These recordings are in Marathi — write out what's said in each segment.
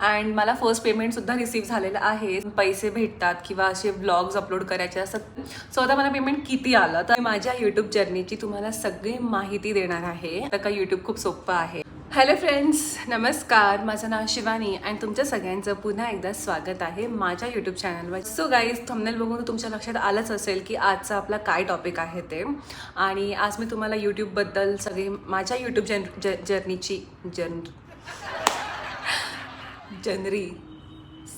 अँड मला फर्स्ट पेमेंटसुद्धा रिसीव्ह झालेलं आहे. पैसे भेटतात किंवा असे ब्लॉग्स अपलोड करायचे असतात. सो आता मला पेमेंट किती आलं? तर माझ्या यूट्यूब जर्नीची तुम्हाला सगळी माहिती देणार आहे. तर का यूट्यूब खूप सोपं आहे. हॅलो फ्रेंड्स नमस्कार. माझं नाव शिवानी अँड तुमच्या सगळ्यांचं पुन्हा एकदा स्वागत आहे माझ्या यूट्यूब चॅनलवर सो गाईज थंबनेल बघून तुमच्या लक्षात आलंच असेल की आजचा आपला काय टॉपिक आहे ते. आणि आज मी तुम्हाला यूट्यूबबद्दल सगळी माझ्या यूट्यूब जर्नीची जर्न जनरी.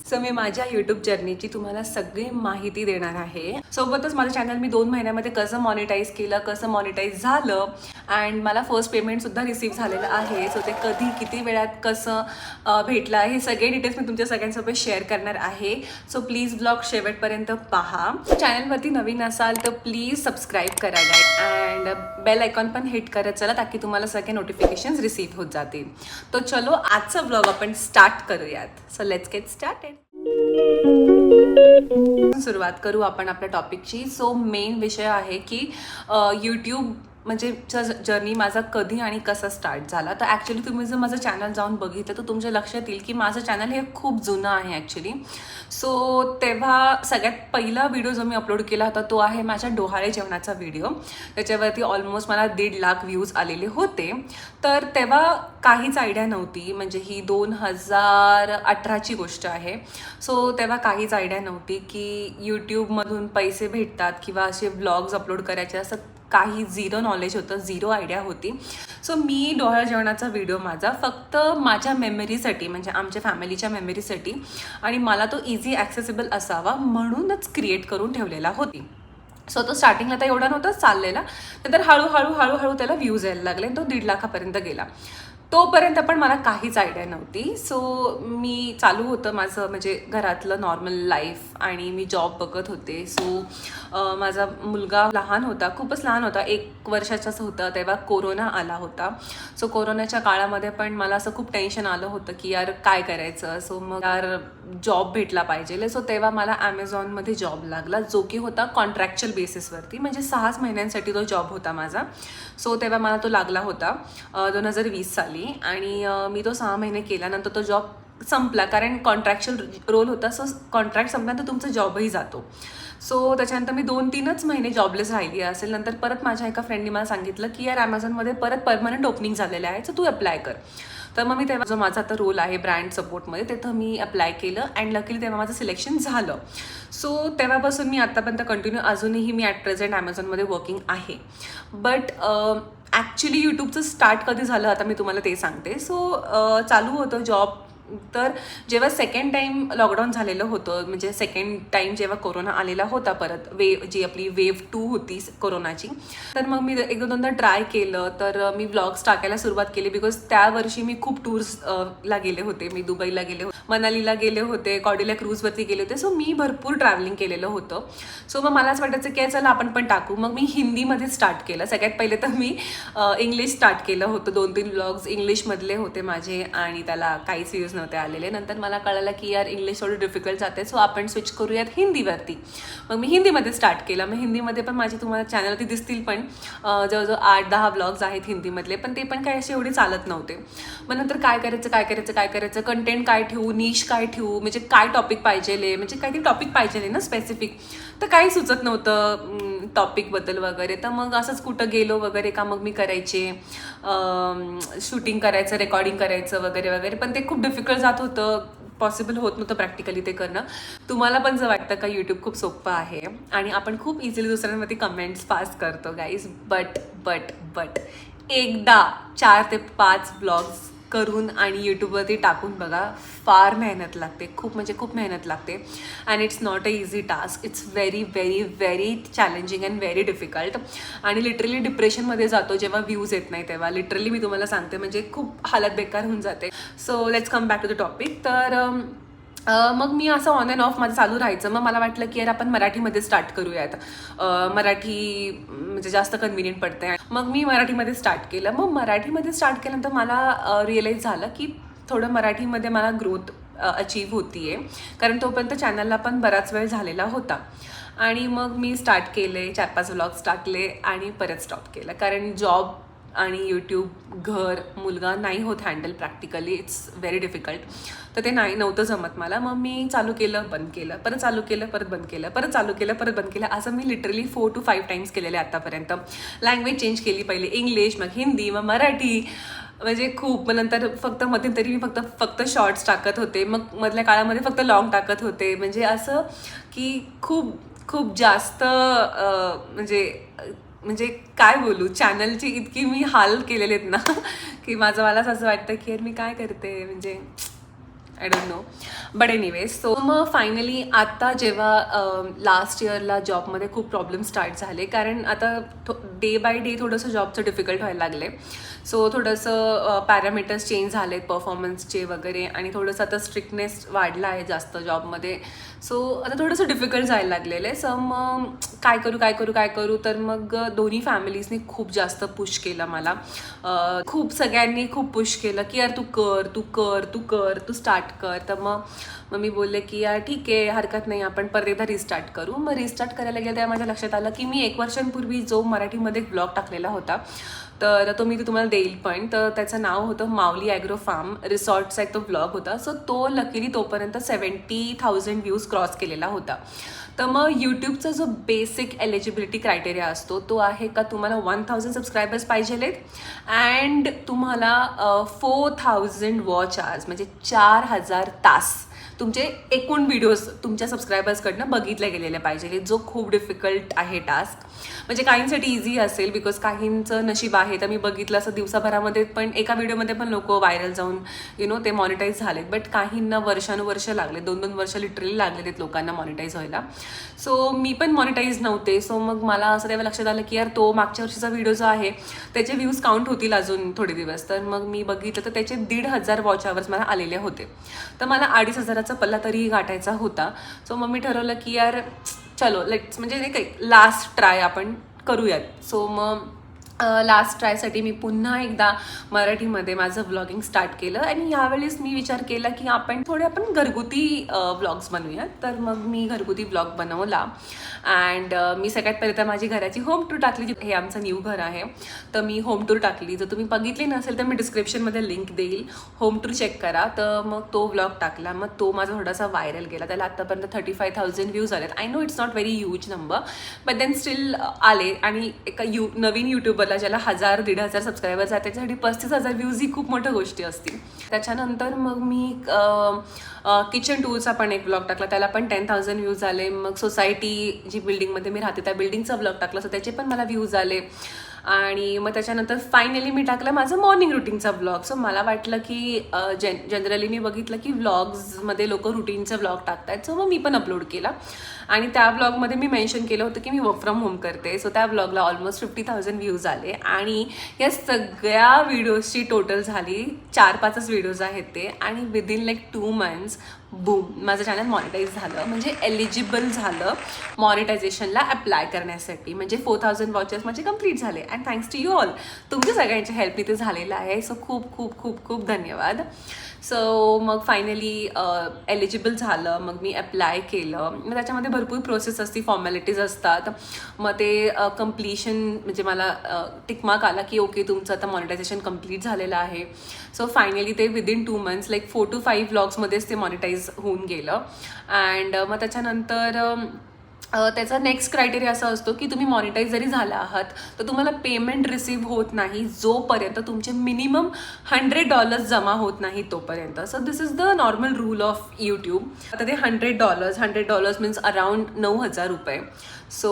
सो मी माझ्या यूट्यूब जर्नीची तुम्हाला सगळी माहिती देणार आहे. सोबतच माझं चॅनल मी दोन महिन्यामध्ये कसं मॉनिटाईज केलं कसं मॉनिटाईज झालं अँड मला फर्स्ट पेमेंटसुद्धा रिसीव्ह झालेलं आहे. सो ते कधी किती वेळात कसं भेटलं हे सगळे डिटेल्स मी तुमच्या सगळ्यांसोबत शेअर करणार आहे. सो प्लीज ब्लॉग शेवटपर्यंत पहा. चॅनलवरती नवीन असाल तर प्लीज सबस्क्राईब करायला अँड बेल आयकॉन पण हिट करत चला ताकी तुम्हाला सगळे नोटिफिकेशन्स रिसीव्ह होत जातील. तो चलो आजचा ब्लॉग आपण स्टार्ट करूयात. सो लेट्स गेट स्टार्टेड सुरुवात करू आपण आपल्या टॉपिकची सो मेन विषय आहे की यूट्यूब म्हणजे जर्नी माझा कधी आणि कसा स्टार्ट झाला? तर ॲक्च्युली तुम्ही जर माझं चॅनल जाऊन बघितलं तर तुमच्या लक्षात येईल की माझं चॅनल हे खूप जुनं आहे ॲक्च्युली सो तेव्हा सगळ्यात पहिला व्हिडिओ जो मी अपलोड केला होता तो आहे माझ्या डोहाळे जेवणाचा व्हिडिओ त्याच्यावरती ऑलमोस्ट मला दीड लाख व्ह्यूज आलेले होते. तर तेव्हा काहीच आयडिया नव्हती. म्हणजे ही दोन हजार अठराची गोष्ट आहे. सो तेव्हा काहीच आयडिया नव्हती की यूट्यूबमधून पैसे भेटतात किंवा असे ब्लॉग्स अपलोड करायचे असं काही झिरो नॉलेज होतं झिरो आयडिया होती. सो मी डोहाळ जेवणाचा व्हिडिओ माझा फक्त माझ्या मेमरीसाठी म्हणजे आमच्या फॅमिलीच्या मेमरीसाठी आणि मला तो इझी ॲक्सेसिबल असावा म्हणूनच क्रिएट करून ठेवलेला होती. सो तो स्टार्टिंगला तर एवढा नव्हता चाललेला. नंतर हळूहळू हळूहळू त्याला व्ह्यूज यायला लागले आणि तो दीड लाखापर्यंत गेला. तोपर्यंत पण मला काहीच आयडिया नव्हती. सो मी चालू होतं माझं म्हणजे घरातलं नॉर्मल लाईफ आणि मी जॉब बघत होते. सो माझा मुलगा लहान होता खूपच लहान होता. एक वर्षाचाच होता तेव्हा कोरोना आला होता. सो कोरोनाच्या काळामध्ये पण मला असं खूप टेन्शन आलं होतं की यार काय करायचं? सो मग यार जॉब भेटला पाहिजे. सो तेव्हा मला ॲमेझॉनमध्ये जॉब लागला जो की होता कॉन्ट्रॅक्च्युअल बेसिसवरती म्हणजे सहाच महिन्यांसाठी तो जॉब होता माझा. सो तेव्हा मला तो लागला होता. दोन हजार वीस साली. आणि मी तो सहा महिने केल्यानंतर तो जॉब संपला. कारण कॉन्ट्रॅक्च्युअल रोल होता सो कॉन्ट्रॅक्ट संपल्यानंतर तुमचा जॉबही जातो. सो त्याच्यानंतर मी दोन तीनच महिने जॉबलेस राहिली असेल. नंतर परत माझ्या एका फ्रेंडने मला सांगितलं की यार ॲमेझॉनमध्ये परत परमनंट ओपनिंग झालेलं आहे सो तू अप्लाय कर. तर मग मी तेव्हा जो माझा आता रोल आहे ब्रँड सपोर्टमध्ये तिथं मी अप्लाय केलं अँड लकीली तेव्हा माझं सिलेक्शन झालं. सो तेव्हापासून मी आत्तापर्यंत कंटिन्यू अजूनही मी ॲट प्रेझेंट ॲमेझॉनमध्ये वर्किंग आहे. बट ॲक्च्युली यूट्यूबचं स्टार्ट कधी झालं आता मी तुम्हाला ते सांगते. सो चालू होतं जॉब तर जेव्हा सेकंड टाईम लॉकडाऊन झालेलं होतं म्हणजे सेकंड टाईम जेव्हा कोरोना आलेला होता परत वेव जी आपली वेव टू होती कोरोनाची तर मग मी एक दोनदा ट्राय केलं. तर मी व्लॉग्स टाकायला सुरुवात केली बिकॉज त्या वर्षी मी खूप टूर्स ला गेले होते. मी दुबईला गेले होते मनालीला गेले होते कॉडीला क्रूजवरती गेले होते. सो मी भरपूर ट्रॅव्हलिंग केलेलं होतं. सो मग मला असं वाटायचं की चला आपण पण टाकू. मग मी हिंदीमध्ये स्टार्ट केलं. सगळ्यात पहिले तर मी इंग्लिश स्टार्ट केलं होतं. दोन तीन ब्लॉग्स इंग्लिशमधले होते माझे आणि त्याला काहीच व्ह्यूज नव्हते आलेले. नंतर मला कळलं की यार इंग्लिश थोडं डिफिकल्ट जाते सो आपण स्विच करूयात हिंदीवरती. मग मी हिंदीमध्ये स्टार्ट केलं. मग हिंदीमध्ये पण माझे तुम्हाला चॅनलवरती दिसतील पण जवळजवळ आठ दहा ब्लॉग्स आहेत हिंदीमधले पण ते पण काही असे एवढे चालत नव्हते. मग नंतर काय करायचं काय करायचं काय करायचं कंटेंट काय ठेवू नीश काय ठेवू म्हणजे काय टॉपिक पाहिजेले म्हणजे काहीतरी टॉपिक पाहिजेले ना स्पेसिफिक तर काही सुचत नव्हतं टॉपिकबद्दल वगैरे. तर मग असंच कुठं गेलो वगैरे का मग मी करायचे शूटिंग करायचं रेकॉर्डिंग करायचं वगैरे वगैरे. पण ते खूप डिफिकल्ट जात होतं पॉसिबल होत नव्हतं प्रॅक्टिकली ते करणं. तुम्हाला पण जर वाटतं का यूट्यूब खूप सोपं आहे आणि आपण खूप इझिली दुसऱ्यांवरती कमेंट्स पास करतो गाईज बट बट बट एकदा चार ते पाच ब्लॉग्स करून आणि यूट्यूबवरती टाकून बघा फार मेहनत लागते. खूप म्हणजे खूप मेहनत लागते. And it's not a easy task it's very very very challenging and very difficult आणि लिटरली डिप्रेशनमध्ये जातो जेव्हा व्ह्यूज येत नाही तेव्हा. लिटरली मी तुम्हाला सांगते म्हणजे खूप हालत बेकार होऊन जाते. So let's come back to the topic तर um, मग मी असं ऑन अँड ऑफ माझं चालू राहायचं. मग मला वाटलं की यार आपण मराठीमध्ये स्टार्ट करूयात. मराठी म्हणजे जास्त कन्व्हिनियंट पडते मग मी मराठीमध्ये स्टार्ट केलं. मग मराठीमध्ये स्टार्ट केल्यानंतर मला रिअलाईज झालं की थोडं मराठीमध्ये मला ग्रोथ अचीव होती आहे कारण तोपर्यंत चॅनलला पण बराच वेळ झालेला होता. आणि मग मी स्टार्ट केले चार पाच व्लॉग्स टाकले आणि परत स्टॉप केलं. कारण जॉब आणि यूट्यूब घर मुलगा नाही होत handle practically it's very difficult तर ते नाही नव्हतं जमत मला. मग मी चालू केलं बंद केलं परत चालू केलं परत बंद केलं परत चालू केलं परत बंद केलं. असं मी literally four to five times केलेले आत्तापर्यंत आतापर्यंत. लँग्वेज चेंज केली पहिले. इंग्लिश मग हिंदी मग मराठी. म्हणजे खूप. मग नंतर फक्त मध्यंतरी मी फक्त फक्त शॉर्ट्स टाकत होते. मग मधल्या काळामध्ये फक्त लॉंग टाकत होते. म्हणजे असं की खूप खूप जास्त म्हणजे म्हणजे काय बोलू चॅनलची इतकी मी हाल केलेले आहेत ना की माझं मलाच असं वाटतं की यार मी काय करते म्हणजे I don't know but anyways so मग फायनली आता जेव्हा लास्ट इयरला जॉबमध्ये खूप प्रॉब्लेम स्टार्ट झाले. कारण आता डे बाय डे थोडंसं जॉबचं डिफिकल्ट व्हायला लागले सो थोडंसं uh, पॅरामीटर्स चेंज झालेत परफॉर्मन्सचे वगैरे. आणि थोडंसं आता स्ट्रिक्टनेस वाढला आहे जास्त जॉबमध्ये सो आता थोडंसं डिफिकल्ट जायला लागलेलं आहे. सो मग काय करू काय करू काय करू? तर मग uh, दोन्ही फॅमिलीजनी खूप जास्त पुश केलं मला. Uh, खूप सगळ्यांनी खूप पुश केलं की यार तू कर तू कर तू कर तू स्टार्ट कर. तर मग मग मी बोलले की यार ठीक आहे हरकत नाही आपण परत एकदा रिस्टार्ट करू. मग रिस्टार्ट करायला गेलं तेव्हा माझ्या लक्षात आलं की मी एक वर्षांपूर्वी जो मराठीमध्ये ब्लॉग टाकलेला होता तर तो मी तुम्हाला देईल पण तर त्याचं नाव होतं माऊली ॲग्रो फार्म. रिसॉर्टचा एक तो ब्लॉग होता. सो तो लकीली तोपर्यंत सेवन्टी थाउजंड व्ह्यूज क्रॉस केलेला होता. तर मग यूट्यूबचा जो बेसिक एलिजिबिलिटी क्रायटेरिया असतो तो आहे का तुम्हाला वन थाउजंड सबस्क्रायबर्स पाहिजेलेत? अँड तुम्हाला फोर थाउजंड वॉच आवर्स म्हणजे चार हजार तास तुमचे एकूण व्हिडिओज तुमच्या सबस्क्रायबर्सकडनं बघितले गेलेले पाहिजे. जो खूप डिफिकल्ट आहे टास्क म्हणजे काहींसाठी इझी असेल बिकॉज काहींचं नशीब आहे तर मी बघितलं असं दिवसाभरामध्ये पण एका व्हिडिओमध्ये पण लोक व्हायरल जाऊन यु नो ते मॉनिटाईज झालेत. बट काहींना वर्षानुवर्ष लागले दोन दोन वर्ष लिटरली लागलेले आहेत लोकांना मॉनिटाईज व्हायला. सो मी पण मॉनिटाईज नव्हते. सो मग मला असं तेव्हा लक्षात आलं की यार तो मागच्या वर्षीचा व्हिडिओ जो आहे त्याचे व्ह्यूज काउंट होतील अजून थोडे दिवस. तर मग मी बघितलं तर त्याचे दीड हजार वॉच आवर्स मला आलेले होते. तर मला अडीच हजाराचा पल्ला तरी गाठायचा होता. सो मग मी ठरवलं की यार चलो लेट्स म्हणजे नाही काही लास्ट ट्राय आपण करूयात. सो मग लास्ट ट्रायसाठी मी पुन्हा एकदा मराठीमध्ये माझं व्लॉगिंग स्टार्ट केलं. आणि यावेळेस मी विचार केला की आपण थोडे आपण घरगुती व्लॉग्स बनवूयात. तर मग मी घरगुती ब्लॉग बनवला. अँड मी सगळ्यात पहिले तर माझी घराची होम टूर टाकली जी- हे आमचं न्यू घर आहे. तर मी होम टूर टाकली. जर तुम्ही बघितली नसेल तर मी डिस्क्रिप्शनमध्ये लिंक देईल. होम टूर चेक करा. तर मग तो व्लॉग टाकला. मग तो माझा थोडासा व्हायरल गेला. त्याला आत्तापर्यंत थर्टी फाय थाउजंड व्ह्यूज आलेत I know it's not very huge number but then still आले. आणि एका यू नवीन युट्यूबरला ज्याला हजार दीड हजार सबस्क्रायबर्स आहेत त्याच्यासाठी पस्तीस हजार व्ह्यूज ही खूप मोठ्या गोष्टी असतील. त्याच्यानंतर मग मी किचन टूरचा पण एक ब्लॉग टाकला. त्याला पण टेन थाउजंड व्ह्यूज आले. मग सोसायटी जी बिल्डिंगमध्ये मी राहते त्या बिल्डिंगचा ब्लॉग टाकला. सो त्याचे पण मला व्ह्यूज आले. आणि मग त्याच्यानंतर फायनली मी टाकलं माझं मॉर्निंग रुटीनचा ब्लॉग सो मला वाटलं की जन जनरली मी बघितलं की व्लॉग्समध्ये लोक रुटीनचा ब्लॉग टाकतात सो मग मी पण अपलोड केला. आणि त्या ब्लॉगमध्ये मी मेन्शन केलं होतं की मी वर्क फ्रॉम होम करते. सो त्या ब्लॉगला ऑलमोस्ट फिफ्टी थाउजंड व्ह्यूज आले. आणि या सगळ्या व्हिडिओजची टोटल झाली चार पाचच व्हिडिओज आहेत ते. आणि within like two months boom माझं चॅनल मॉनिटाईज झालं. म्हणजे एलिजिबल झालं मॉनिटायझेशनला अप्लाय करण्यासाठी. म्हणजे फोर थाउजंड वॉचेस माझे कंप्लीट झाले. And thanks to you all तुमच्या सगळ्यांच्या हेल्प इथे झालेलं आहे. सो खूप खूप खूप खूप धन्यवाद. सो मग फायनली एलिजिबल झालं. मग मी अप्लाय केलं. मग त्याच्यामध्ये भरपूर प्रोसेस असते फॉर्मॅलिटीज असतात. मग ते कम्प्लिशन म्हणजे मला टिकमार्क आला की ओके तुमचं आता मॉनिटायझेशन कंप्लीट झालेलं आहे. सो फायनली ते within two months like four to five ब्लॉग्समध्येच ते मॉनिटाईज होऊन गेलं. अँड मग त्याच्यानंतर त्याचा नेक्स्ट क्रायटेरिया असा असतो की तुम्ही मॉनिटाईज जरी झाला आहात तर तुम्हाला पेमेंट रिसीव्ह होत नाही जोपर्यंत तुमचे मिनिमम हंड्रेड डॉलर्स जमा होत नाही तोपर्यंत. So this is the normal rule of YouTube आता ते hundred dollars hundred dollars means around नऊ हजार रुपये. सो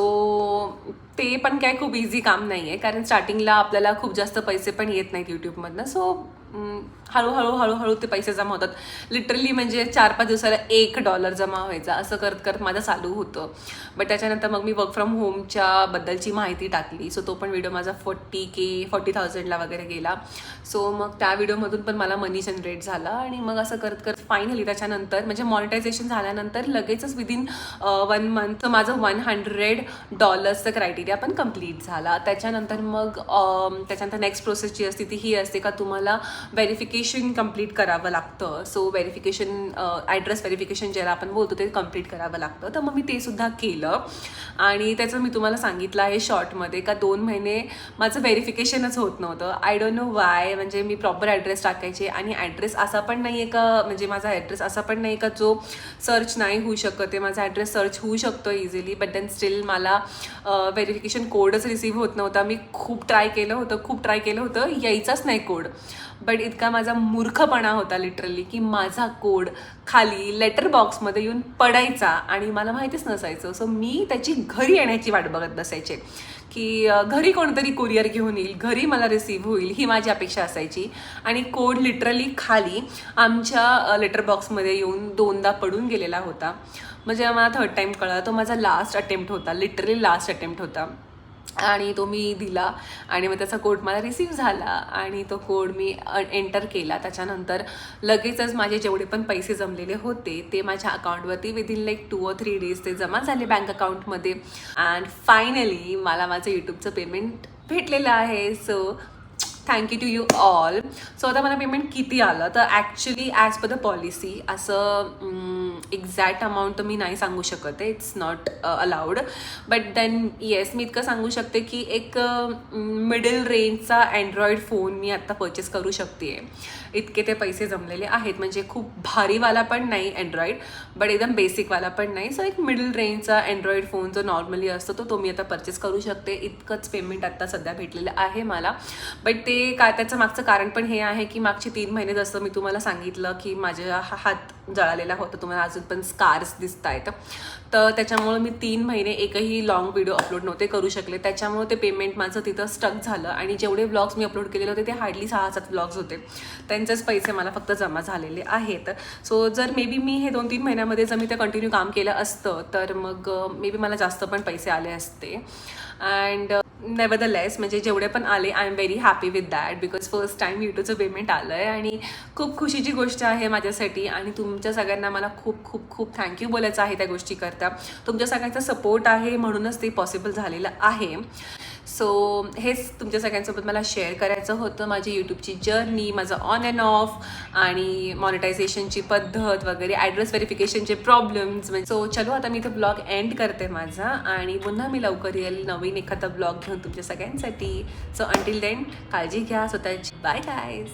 ते पण काय खूप इझी काम नाही आहे कारण स्टार्टिंगला आपल्याला खूप जास्त पैसे पण येत नाहीत यूट्यूबमधनं सो हळूहळू हळूहळू ते पैसे जमा होतात. लिटरली म्हणजे चार पाच दिवसाला एक डॉलर जमा व्हायचा. असं करत करत माझं चालू होतं. बट त्याच्यानंतर मग मी वर्क फ्रॉम होमच्या बद्दलची माहिती टाकली. सो तो पण व्हिडिओ माझा फोर्टी के फोर्टी थाउजंडला वगैरे गेला. सो मग त्या व्हिडिओमधून पण मला मनी जनरेट झाला. आणि मग असं करत करत फायनली त्याच्यानंतर म्हणजे मॉनिटायझेशन झाल्यानंतर लगेचच विदिन वन मंथ माझं वन हंड्रेड डॉलर्सचं क्रायटेरिया आयडिया पण कंप्लीट झाला. त्याच्यानंतर मग त्याच्यानंतर नेक्स्ट प्रोसेस जी असते ती ही असते का तुम्हाला व्हेरिफिकेशन कंप्लीट करावं लागतं. सो व्हेरिफिकेशन ॲड्रेस व्हेरिफिकेशन ज्याला आपण बोलतो ते कंप्लीट करावं लागतं. तर मग मी ते सुद्धा केलं. आणि त्याचं मी तुम्हाला सांगितलं आहे शॉर्टमध्ये का दोन महिने माझं व्हेरिफिकेशनच होत नव्हतं. आय डोंट नो वाय म्हणजे मी प्रॉपर ॲड्रेस टाकायचे आणि ॲड्रेस असा पण नाही आहे का म्हणजे माझा ॲड्रेस असा पण नाही का जो सर्च नाही होऊ शकत आहे. माझा ॲड्रेस सर्च होऊ शकतो इझिली बट देन स्टील मला व्हेरिफिकेशन कोडच रिसीव्ह होत नव्हता. मी खूप ट्राय केलं होतं खूप ट्राय केलं होतं. यायचाच नाही कोड बट इतका माझा मूर्खपणा होता लिटरली की माझा कोड खाली लेटर बॉक्समध्ये येऊन पडायचा आणि मला माहितीच नसायचं. सो मी त्याची घरी येण्याची वाट बघत बसायचे. की घरी कोणतरी कुरिअर घेऊन येईल घरी मला रिसीव्ह होईल ही माझी अपेक्षा असायची. आणि कोड लिटरली खाली आमच्या लेटर बॉक्समध्ये येऊन दोनदा पडून गेलेला होता. म्हणजे मला थर्ड टाईम कळला. तो माझा लास्ट अटेम्प्ट होता. लिटरली लास्ट अटेम्प्ट होता. आणि तो मी दिला. आणि मग त्याचा कोड मला रिसीव झाला. आणि तो कोड मी एंटर केला. त्याच्यानंतर लगेचच माझे जेवढे पण पैसे जमलेले होते ते माझ्या अकाउंटवरती within like two or three days ते जमा झाले बँक अकाउंटमध्ये अँड फायनली मला माझं यूट्यूबचं पेमेंट भेटलेलं आहे. So thank you to you all so आता मला पेमेंट किती आलं? तर actually as per the policy असं mm, एक्झॅक्ट अमाऊंट तर मी नाही सांगू शकत आहे. It's not allowed but then yes मी इतकं सांगू शकते की एक मिडल रेंजचा अँड्रॉइड फोन मी आत्ता परचेस करू शकते इतके ते पैसे जमलेले आहेत. म्हणजे खूप भारीवाला पण नाही अँड्रॉईड बट एकदम बेसिकवाला पण नाही. सो एक मिडल रेंजचा अँड्रॉईड फोन जो नॉर्मली असतो तो तो मी आता परचेस करू शकते. इतकंच पेमेंट आत्ता सध्या भेटलेलं आहे मला. बट ते काय त्याचं मागचं कारण पण हे आहे की मागचे तीन महिने जसं मी तुम्हाला सांगितलं की माझ्या हात जळालेला होता तुम्हाला अजून पण स्कार्स दिसत आहेत तर त्याच्यामुळं मी तीन महिने एकही लॉंग व्हिडिओ अपलोड नव्हते करू शकले. त्याच्यामुळे ते पेमेंट माझं तिथं स्टक झालं आणि जेवढे ब्लॉग्स मी अपलोड केलेले होते ते हार्डली सहा सात ब्लॉग्स होते. त्यांचेच पैसे मला फक्त जमा झालेले आहेत. सो जर मे बी मी हे दोन तीन महिन्यामध्ये जर मी ते कंटिन्यू काम केलं असतं तर मग मे बी मला जास्त पण पैसे आले असते. अँड नेवर द लेस म्हणजे जेवढे पण आले I am very happy with that because first time यूट्यूबचं payment आलं आहे आणि खूप खुशीची गोष्ट आहे माझ्यासाठी आणि तुमच्या सगळ्यांना मला खूप खूप खूप थँक्यू बोलायचं आहे त्या गोष्टीकरता. तुमच्या सगळ्यांचा सपोर्ट आहे म्हणूनच ते पॉसिबल झालेलं आहे. सो हेच तुमच्या सगळ्यांसोबत मला शेअर करायचं होतं. माझी यूट्यूबची जर्नी माझं ऑन अँड ऑफ आणि मॉनिटायझेशनची पद्धत वगैरे ॲड्रेस व्हेरिफिकेशनचे प्रॉब्लेम्स म्हणजे सो चलो आता मी इथं ब्लॉग एंड करते माझा आणि पुन्हा मी लवकर येईल नवीन एखादा ब्लॉग घेऊन तुमच्या सगळ्यांसाठी. सो अंटिल देन काळजी घ्या. स्वतःची बाय गायज